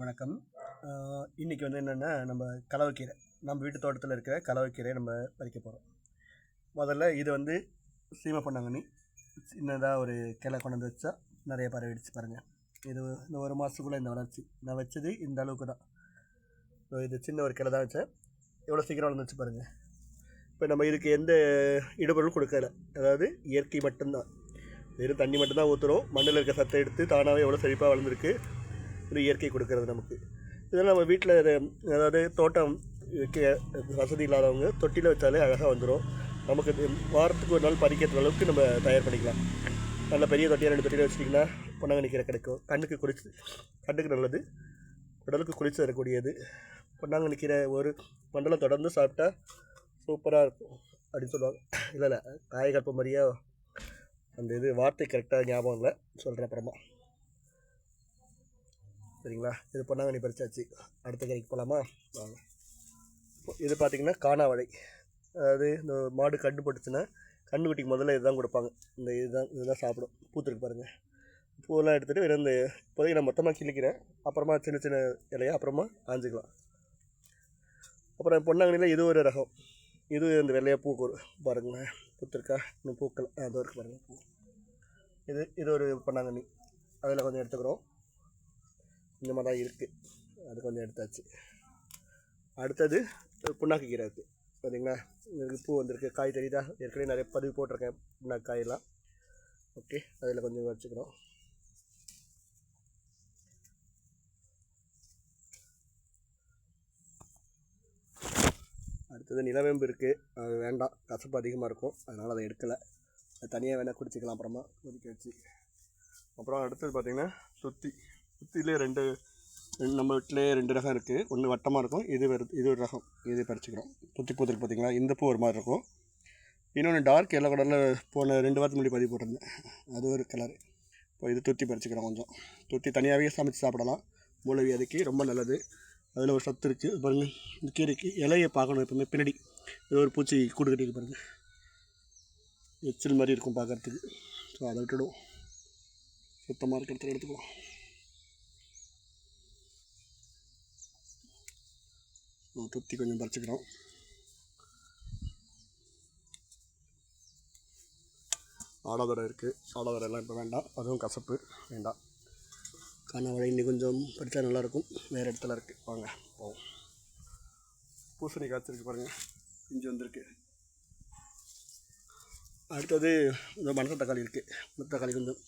வணக்கம். இன்றைக்கி வந்து என்னென்னா நம்ம கலவைக்கீரை நம்ம வீட்டு தோட்டத்தில் இருக்கிற கலவைக்கீரையை நம்ம பறிக்க போகிறோம் முதல்ல இது வந்து சீமை பொன்னாங்கண்ணி சின்னதாக ஒரு கிளை கொண்டு வந்து வச்சா நிறைய பரவிடுச்சு பாருங்கள் இது இந்த ஒரு மாதத்துக்குள்ளே இந்த வளர்ச்சி. நான் வச்சது இந்த அளவுக்கு தான். ஸோ இது சின்ன ஒரு கிளை தான் வச்சேன். எவ்வளோ சீக்கிரம் வளர்ந்துச்சு பாருங்கள் இப்போ நம்ம இதுக்கு எந்த இடுபொருள் கொடுக்கல. அதாவது இயற்கை மட்டும்தான். வெறும் தண்ணி மட்டும்தான் ஊற்றுறோம் மண்ணில் இருக்க சத்தை எடுத்து தானாகவே எவ்வளோ செழிப்பாக வளர்ந்துருக்கு. ஒரு இயற்கை கொடுக்கறது நமக்கு. இதெல்லாம் நம்ம வீட்டில் அதாவது தோட்டம் வைக்க வசதி இல்லாதவங்க தொட்டியில் வச்சாலே அழகாக வந்துடும் நமக்கு வாரத்துக்கு ஒரு நாள் பறிக்கிற அளவுக்கு நம்ம தயார் பண்ணிக்கலாம். நல்ல பெரிய தொட்டியாக ரெண்டு தொட்டியில் வச்சிட்டிங்கன்னா பொன்னாங்கண்ணி கீரை கிடைக்கும். கண்ணுக்கு குளிச்சு கண்ணுக்கு நல்லது. உடலுக்கு குளிச்சு தரக்கூடியது. பொன்னாங்கண்ணி கீரை ஒரு மண்டலம் தொடர்ந்து சாப்பிட்டா சூப்பராக இருக்கும் அப்படின்னு சொல்லுவாங்க. இல்லை இல்லை காயகற்ப மாதிரியா அந்த இது வார்த்தை கரெக்டாக ஞாபகம் இல்லை. சொல்கிறேன் அப்புறமா. சரிங்களா? இது பொன்னாங்கண்ணி பறிச்சாச்சு. அடுத்த கறிக்கு போகலாமா வாங்க. இப்போ இது பார்த்திங்கன்னா காணாவளை அதாவது இந்த மாடு கண்டு போட்டுச்சுன்னா கண்ணுக்குட்டிக்கு முதல்ல இதுதான் கொடுப்பாங்க. இந்த இதுதான் இதுதான் சாப்பிடும். பூத்துருக்கு பாருங்கள் பூவெல்லாம் எடுத்துகிட்டு வெறும் இந்த இப்போதைக்கு நான் மொத்தமாக கிழிக்கிறேன் அப்புறமா சின்ன சின்ன இலையா அப்புறமா ஆஞ்சிக்கலாம் அப்புறம் பொன்னாங்கண்ணியில் இது ஒரு ரகம். இது இந்த வெள்ளையாக பூ பாருங்களேன் பூத்துருக்கா? இன்னும் பூக்கள் ஆ, அதோ இருக்குது பாருங்கள் பூ. இது இது ஒரு பொன்னாங்கண்ணி. அதில் கொஞ்சம் எடுத்துக்கிறோம். இந்த மாதிரி தான் இருக்குது அது கொஞ்சம் எடுத்தாச்சு. அடுத்தது புண்ணாக்கு கீரை இருக்குது பார்த்தீங்களா இதுக்கு பூ வந்திருக்கு. காய் தெரியுதா? ஏற்கனவே நிறைய பதிவு போட்டிருக்கேன் புண்ணாக்கு காயெல்லாம். ஓகே அதில் கொஞ்சம் வச்சுக்கிறோம். அடுத்தது நிலவேம்பு இருக்குது அது வேண்டாம். கசப்பு அதிகமாக இருக்கும். அதனால் அதை எடுக்கலை. அது தனியாக வேணால் குடிச்சிக்கலாம். அப்புறமா கொதிக்க வச்சு. அப்புறம் அடுத்தது பார்த்திங்கன்னா சுற்றி சுற்றிலே ரெண்டு ரெண்டு நம்ம வீட்டிலே ரெண்டு ரகம் இருக்குது ஒன்று வட்டமாக இருக்கும் இது வருது இது ஒரு ரகம் இது பறிச்சுக்கிறோம். புத்தி பூத்துருக்கு பார்த்தீங்களா இந்த பூ ஒரு மாதிரி இருக்கும். இன்னொன்று டார்க் எல்லோ கலரில் போன ரெண்டு வாரத்துக்கு முன்னாடி பதிவு போட்டிருந்தேன். அது ஒரு கலர் இப்போ இது துத்தி பறிச்சுக்கிறோம் கொஞ்சம். துத்தி தனியாகவே சமைச்சு சாப்பிடலாம். மூளை அதுக்கு ரொம்ப நல்லது. அதில் ஒரு சத்து இருக்குது பாருங்கள் இந்த கீரைக்கு இலையை பார்க்கணும் எப்பவுமே. பின்னாடி ஏதோ ஒரு பூச்சி கூடு கட்டிருக்கு பாருங்கள் எச்சில் மாதிரி இருக்கும் பார்க்குறதுக்கு. ஸோ அதை விட்டுடும். சுத்தமாக இருக்க இடத்துல எடுத்துக்குவோம் ஸோ கொஞ்சம் பறிச்சுக்கிறோம். ஆடாதொடை இருக்குது ஆடாதொடையெல்லாம் இப்போ வேண்டாம். அதுவும் கசப்பு. வேண்டாம். கனவழை இன்னும் கொஞ்சம் பறித்தா நல்லாயிருக்கும். வேறு இடத்துல இருக்குது வாங்க போவோம். பூசணி காய்ச்சிருக்கு பாருங்கள் இஞ்சி வந்திருக்கு. அடுத்தது இந்த மணத்தக்காளி இருக்குது மணத்தக்காளி கொஞ்சம்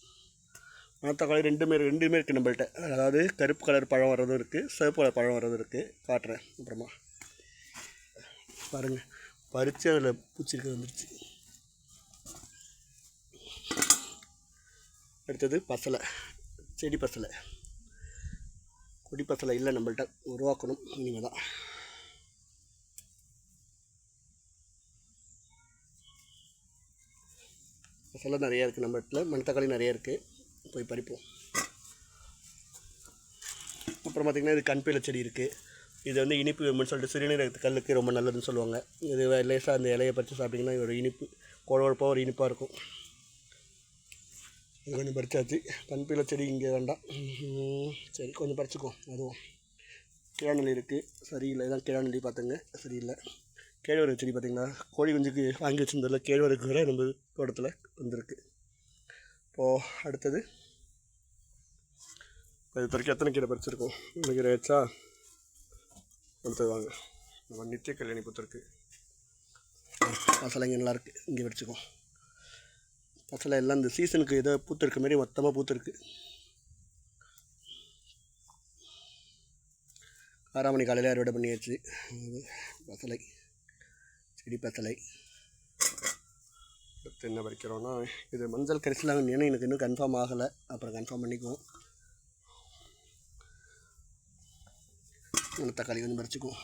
மணத்தக்காளி ரெண்டுமே ரெண்டுமே இருக்குது நம்மள்கிட்ட அதாவது கருப்பு கலர் பழம் வர்றதும் இருக்குது சிவப்பு கலர் பழம் வர்றதும் இருக்குது காட்டுறேன் அப்புறமா. பாருங்கள் பறித்து அதில் பூச்சிருக்கு வந்துருச்சு. அடுத்தது பசலை. செடி பசலை. கொடி பசலை இல்லை நம்மள்கிட்ட உருவாக்கணும் இனிமேல் தான் பசலை நிறையா இருக்குது நம்ம இடத்துல மணத்தக்காளி நிறையா இருக்குது போய் பறிப்போம். அப்புறம் பார்த்திங்கன்னா இது கண்பீல செடி இருக்குது இது வந்து இனிப்பு வேணும்னு சொல்லிட்டு சிறுநீரகத்து கல்லுக்கு ரொம்ப நல்லதுன்னு சொல்லுவாங்க. இது லேசாக அந்த இலையை பறித்து சாப்பிட்டிங்கன்னா ஒரு இனிப்பு குழப்பாக ஒரு இனிப்பாக இருக்கும். இது கொஞ்சம் பறிச்சாச்சு. கண்பீல செடி இங்கே வேண்டாம். சரி கொஞ்சம் பறிச்சுக்குவோம் அதுவும் கிழநெல்லி இருக்குது சரியில்லை. இதான் கிழநெல்லி பார்த்துங்க சரியில்லை. கேழ்வரகு செடி பார்த்திங்கன்னா கோழி குஞ்சுக்கு வாங்கி வச்சுருந்ததில் கேழ்வரகு கூட நம்ம தோட்டத்தில் வந்திருக்கு. இப்போது அடுத்தது இது வரைக்கும் எத்தனை கீரை பறிச்சிருக்கோம்? இந்த கீரை வச்சா கொடுத்து வாங்க. நம்ம நித்திய கல்யாணி புத்திருக்கு பசலை நல்லா இருக்குது இங்கே வச்சுக்கோம் பசலை எல்லாம் இந்த சீசனுக்கு ஏதோ பூத்திருக்க மாரி மொத்தமாக பூத்திருக்கு ஆறாம் மணி காலையில் அறுவடை பண்ணியாச்சு. பசலை. செடி பசலை. அடுத்து என்ன பறிக்கிறோன்னா இது மஞ்சள் கரிசலாங்க எனக்கு இன்னும் கன்ஃபார்ம் ஆகலை. அப்புறம் கன்ஃபார்ம் பண்ணிக்குவோம். இந்த தக்காளி வந்து பறிச்சுக்குவோம்.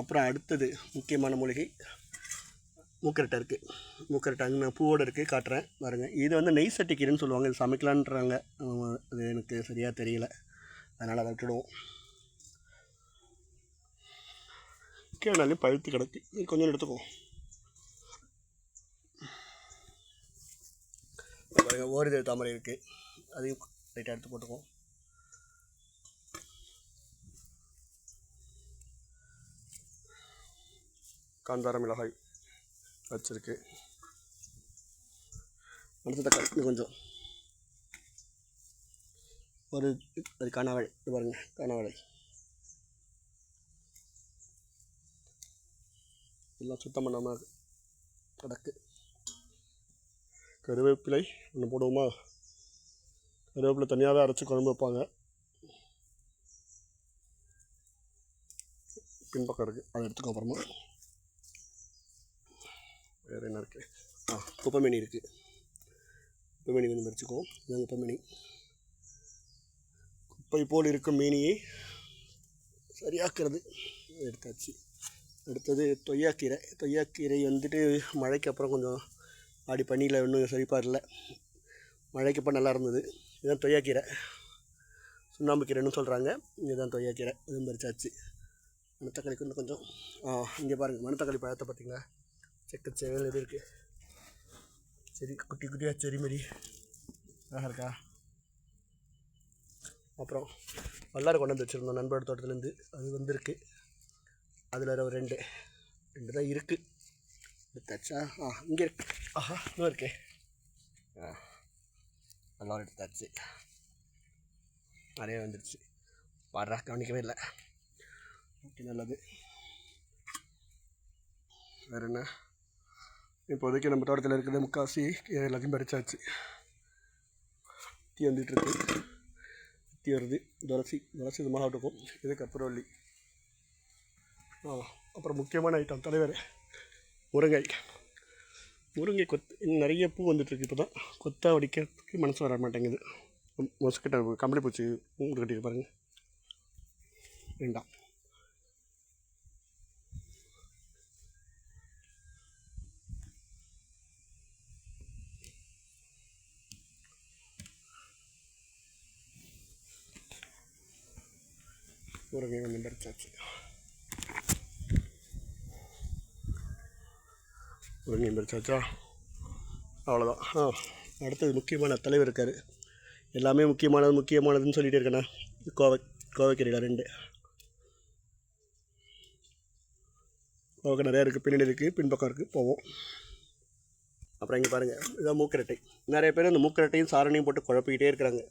அப்புறம் அடுத்தது முக்கியமான மூலிகை மூக்கரட்டை இருக்குது மூக்கரட்டை அங்கே பூவோடு இருக்குது காட்டுறேன். பாருங்கள் இது வந்து நெய் சட்டிக்கீரைன்னு சொல்லுவாங்க. இது சமைக்கலான்றாங்க. அது எனக்கு சரியாக தெரியல. அதனால் அதை விட்டுடுவோம். கேனாலையும் பழுத்து கிடக்கு. இது கொஞ்சம் எடுத்துக்குவோம் பாருங்கள் ஓரிதழ் தாமரை இருக்குது அதையும் லைட்டாக எடுத்து போட்டுக்குவோம். காந்தார மிளகாய் வச்சுருக்கு. அடுத்த தக்காளி கொஞ்சம். ஒரு ஒரு காணாவாழை இது பாருங்க காணாவாழை எல்லாம் சுத்தம் பண்ணாமல் கிடக்கு. கருவேப்பிலை ஒன்று போடுவோமா? கருவேப்பிலை தனியாகவே அரைச்சி குழம்பு வைப்பாங்க. பின்பக்கம் இருக்குது அதை எடுத்துக்கோ அப்புறமா. வேறு என்ன இருக்குது? ஆ குப்பைமேனி இருக்குது. குப்பைமேனி கொஞ்சம் பறிச்சுக்கோ இதான் குப்பைமேனி குப்பை போல் இருக்கும் மீனியை சரியாக்குறது. எடுத்தாச்சு. அடுத்தது தொய்யாக்கீரை. தொய்யாக்கீரை வந்துட்டு மழைக்கு அப்புறம் கொஞ்சம் ஆடி பனியில் இன்னும் செழிப்பாக இல்லை மழைக்கு அப்போ நல்லா இருந்தது. இதுதான் தொய்யாக்கீரை. சுண்ணாம்பு கீரைன்னு சொல்கிறாங்க இதுதான் தொய்யாக்கீரை. இதுவும் பறிச்சாச்சு. மணத்தக்காளிக்கு இன்னும் கொஞ்சம். ஆ இங்கே பாருங்கள் மணத்தக்காளி பழத்தை பார்த்தீங்களா? செக்க செவல் இருக்குது சரி குட்டி குட்டியாக செடி மாரி அழகாக இருக்கா அப்புறம் வல்லாறு கொண்டு வந்து வச்சுருந்தோம் நண்பரோட தோட்டத்துலேருந்து அது வந்திருக்கு அதில் ஒரு ரெண்டு ரெண்டு தான் இருக்குது எடுத்தாச்சா ஆ இங்கே இருக்கு ஆஹா இன்னும் இருக்கே ஆ நல்லா எடுத்தாச்சு நிறைய வந்துருச்சு பாடுறா கவனிக்கவே இல்லை ஓகே நல்லது வேறு என்ன இப்போதைக்கு நம்ம தோட்டத்தில் இருக்கிற முக்காசி எல்லாத்தையும் பறிச்சாச்சு. தீ வந்துட்டுருக்கு. தீ வருது. துளசி துளசி இது மாதிரி இருக்கும் இது கற்பூரவள்ளி அப்புறம் முக்கியமான ஐட்டம் தலைவர். முருங்கை. முருங்கை கொத்து நிறைய பூ வந்துட்டுருக்கு இப்போ தான் கொத்தா வடிக்கிறதுக்கு மனசு வர மாட்டேங்குது. மொசுக்கிட்ட கம்பளி பூச்சி மூணு கட்டிட்டு பாருங்கள் வேண்டாம். முருங்கை கொஞ்சம் பறிச்சாச்சு முருங்கை பறிச்சாச்சா அவ்வளோதான் ஆ? அடுத்தது முக்கியமான தலைவர் இருக்கார். எல்லாமே முக்கியமானது முக்கியமானதுன்னு சொல்லிகிட்டே இருக்கேண்ணா கோவை கோவைக்கரையில் ரெண்டு. கோவைக்கு நிறையா இருக்குது பின்னாடி இருக்குது பின்பக்கம் இருக்குது போவோம். அப்புறம் இங்கே பாருங்கள் இதான் மூக்கரட்டை. நிறைய பேர் அந்த மூக்கரட்டையும் சாரணையும் போட்டு குழப்பிக்கிட்டே இருக்கிறாங்க.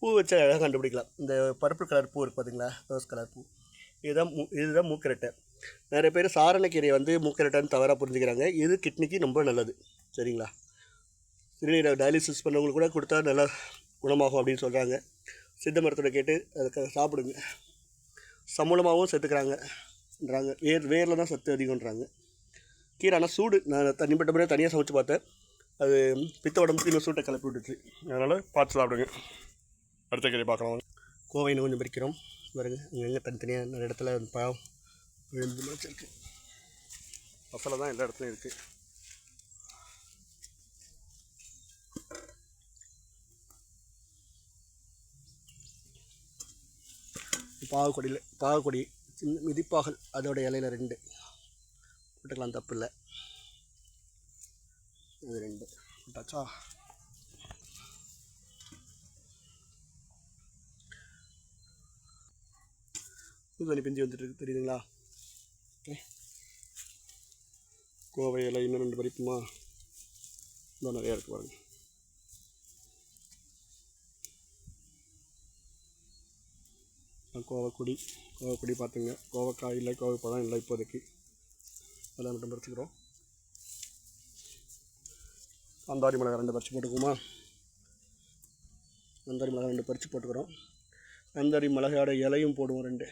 பூ வச்சு அழகாக கண்டுபிடிக்கலாம். இந்த பர்பிள் கலர் பூ இருக்குது பார்த்தீங்களா ரோஸ் கலர் பூ. இதுதான் மூ இதுதான் மூக்கரட்டை. நிறைய பேர் சாரணக்கீரையை வந்து மூக்கரட்டைன்னு தவறாக புரிஞ்சுக்கிறாங்க. இது கிட்னிக்கு ரொம்ப நல்லது. சரிங்களா? சிறுநீரை டயாலிசிஸ் பண்ணவங்களுக்கு கூட கொடுத்தா நல்லா குணமாகும் அப்படின்னு சொல்கிறாங்க சித்த மருத்துவரை கேட்டு அதை சாப்பிடுங்க. சமூலமாகவும் செத்துக்கிறாங்கன்றாங்க. வேர் வேரில் தான் சத்து அதிகம்ன்றாங்க. கீரை ஆனால் சூடு. நான் தனிப்பட்ட முறையாக தனியாக சமைச்சு பார்த்தேன். அது பித்த உடம்புக்கு இன்னும் சூட்டை கிளப்பி விட்டுச்சு. அதனால் பார்த்து சாப்பிடுங்க. அடுத்த கீரை பார்க்கலாம் கோவை கொஞ்சம் பிரிக்கிறோம் பாருங்க எங்கே தனித்தனியாக நிறைய இடத்துல பழம் விழுந்து முளைச்சிருக்கு. மசாலா தான் எல்லா இடத்துலையும் இருக்குது பாகக்கொடியில் பாகக்கொடி சின்ன மிதிப்பாகல் அதோட இலையில ரெண்டு. போட்டுக்கலாம் தப்பு இல்லை. இது ரெண்டு. போட்டாச்சா? புது தண்ணி பிஞ்சு வந்துட்டு இருக்கு தெரியுதுங்களா? ஓகே. கோவை இலை இன்னும் ரெண்டு பறிப்புமா? இன்னும் நிறையா இருக்குது பாருங்க. கோவக்குடி கோவக்குடி பார்த்துங்க. கோவக்காய் இல்லை கோவைப்பழம் இல்லை இப்போதைக்கு. அதெல்லாம் மட்டும் பறிச்சுக்கிறோம். அந்தாரி மிளகாய் ரெண்டு பறித்து போட்டுக்குமா அந்தாரி மிளகாய் ரெண்டு பறித்து போட்டுக்கிறோம். நந்தரி மிளகாயோட இலையும் போடுவோம் ரெண்டு.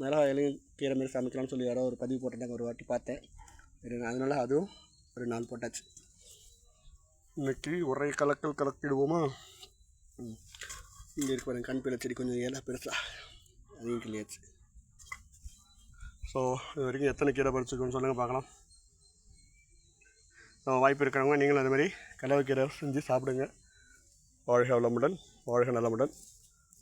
மிளகா இலையும் கீரை மாரி சமைக்கலாம்னு சொல்லி யாரோ ஒரு பதிவு போட்டிருந்தாங்க ஒரு வாட்டி பார்த்தேன். அதனால் அதுவும் ஒரு நாள் போட்டாச்சு. இன்றைக்கி ஒரே கலக்கல் கலக்கிடுவோமா? ம். இங்கே இருக்க கண் பிள்ளை செடி கொஞ்சம் ஏழை பெருசா. அதையும் கிளியாச்சு ஸோ இது வரைக்கும் எத்தனை கீரை பறிச்சிருக்கோன்னு சொல்லுங்கள் பார்க்கலாம். நம்ம வாய்ப்பு இருக்கிறவங்க நீங்களும் அது மாதிரி கீரை செஞ்சு சாப்பிடுங்க. வாழ்க வளமுடன் வாழ்க நலமுடன்.